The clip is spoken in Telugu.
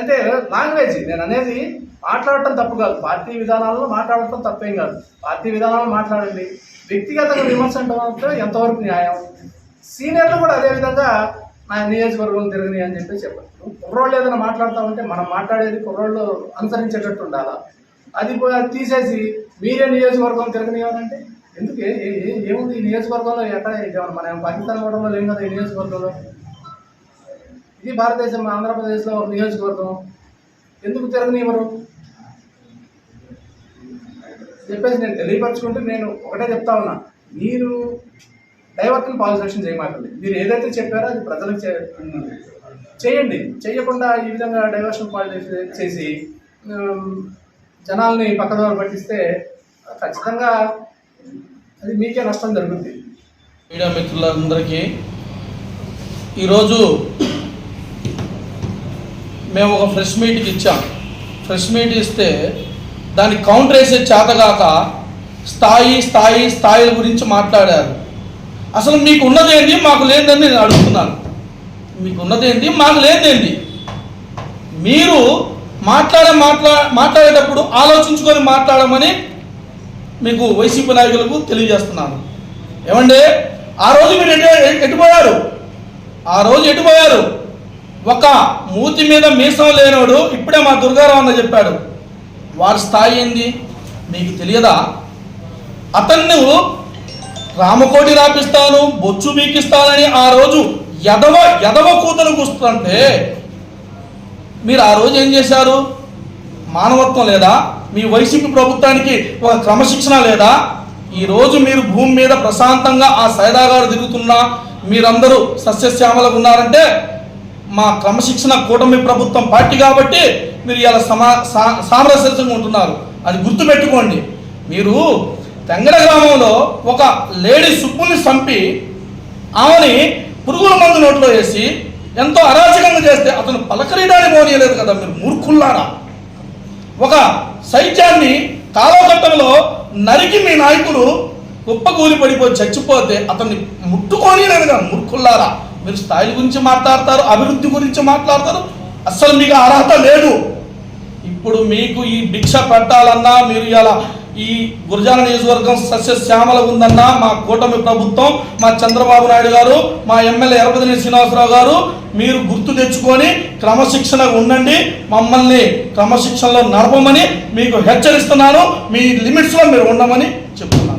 అంటే లాంగ్వేజ్ నేను అనేది మాట్లాడటం తప్పు కాదు. పార్టీ విధానాలను మాట్లాడటం తప్పేం కాదు. పార్టీ విధానాలను మాట్లాడండి. వ్యక్తిగతంగా విమర్శ అంటే ఎంతవరకు న్యాయం? సీనియర్లు కూడా అదే విధంగా నా నియోజకవర్గం తిరగని అని చెప్పి చెప్పారు. కుర్రోళ్ళు ఏదైనా మాట్లాడుతూ ఉంటే మనం మాట్లాడేది కుర్రోళ్ళు అనుసరించేటట్టు ఉండాలా? అది తీసేసి మీరే నియోజకవర్గం తిరగనివ్వాలంటే ఎందుకే? ఏముంది ఈ నియోజకవర్గంలో? ఎక్కడ? మనం పాకిస్తాన్ కూడా లేం కదా ఈ నియోజకవర్గంలో? ఇది భారతదేశం ఆంధ్రప్రదేశ్లో ఒక నియోజకవర్గం. ఎందుకు తిరగనివ్వరు చెప్పేసి నేను తెలియపరచుకుంటే నేను ఒకటే చెప్తా ఉన్నా. మీరు డైవర్టన్ పాలిసేషన్ చేయమాకండి. మీరు ఏదైతే చెప్పారో అది ప్రజలకు చేయండి. చేయకుండా ఈ విధంగా డైవర్షన్ పాలిటిక్స్ చేసి జనాల్ని పక్కదారు పట్టిస్తే ఖచ్చితంగా అది మీకే నష్టం జరుగుతుంది మీడియా మిత్రులందరికీ ఈరోజు మేము ఒక ఫ్రెష్ మీట్కి ఇచ్చాం. ఫ్రెష్ మీట్ ఇస్తే దాన్ని కౌంటర్ వేసే చేతగాక స్థాయి స్థాయి స్థాయిల గురించి మాట్లాడారు. అసలు మీకు ఉన్నదేంటి మాకు లేదని నేను అడుగుతున్నాను. మీకు ఉన్నదేంటి మాకు లేదేంటి మీరు మాట్లాడే మాట్లా మాట్లాడేటప్పుడు ఆలోచించుకొని మాట్లాడమని మీకు వైసీపీ నాయకులకు తెలియజేస్తున్నాను. ఏమండి? ఆ రోజు మీరు ఎటు ఎటుపోయారు ఆ రోజు ఎటుపోయారు ఒక మూతి మీద మీసం లేనోడు ఇప్పుడే మా దుర్గారావు అన్న చెప్పాడు. వారి స్థాయి ఏంది? మీకు తెలియదా? అతన్ని రామకోటి రాపిస్తాను బొచ్చు బీకిస్తానని ఆ రోజు ఎదవ ఎదవ కూతురు కూస్తుంటే మీరు ఆ రోజు ఏం చేశారు? మానవత్వం లేదా? మీ వైసీపీ ప్రభుత్వానికి ఒక క్రమశిక్షణ లేదా? ఈ రోజు మీరు భూమి మీద ప్రశాంతంగా ఆ సైదాగారు తిరుగుతున్నా మీరందరూ సస్యశ్యామలకు ఉన్నారంటే మా క్రమశిక్షణ కూటమి ప్రభుత్వం పార్టీ కాబట్టి మీరు ఇలా సమా సా- సామరస్యంగా ఉంటున్నారు. అది గుర్తుపెట్టుకోండి. మీరు తెంగడ గ్రామంలో ఒక లేడీ సుబ్బుని చంపి ఆమెని పురుగుల మందు నోట్లో వేసి ఎంతో అరాచకంగా చేస్తే అతను పలకరీయడానికి పోనీయలేదు కదా. మీరు మూర్ఖుల్లారా? ఒక సైత్యాన్ని కాలఘట్టంలో నరికి మీ నాయకులు కుప్పకూలి పడిపోయి చచ్చిపోతే అతన్ని ముట్టుకోనీయలేదు కదా. మూర్ఖుల్లారా? మీరు స్థాయిల గురించి మాట్లాడతారు అభివృద్ధి గురించి మాట్లాడతారు అస్సలు మీకు అర్హత లేదు. ఇప్పుడు మీకు ఈ భిక్ష పెట్టాలన్నా మీరు ఇలా ఈ గురజాల నియోజకవర్గం సస్యశ్యామల ఉందన్నా మా కూటమి ప్రభుత్వం మా చంద్రబాబు నాయుడు గారు మా ఎమ్మెల్యే ఎరపతిని శ్రీనివాసరావు గారు మీరు గుర్తు తెచ్చుకొని క్రమశిక్షణ ఉండండి మమ్మల్ని క్రమశిక్షణలో నడపమని మీకు హెచ్చరిస్తున్నాను మీ లిమిట్స్లో మీరు ఉండమని చెప్తున్నాను.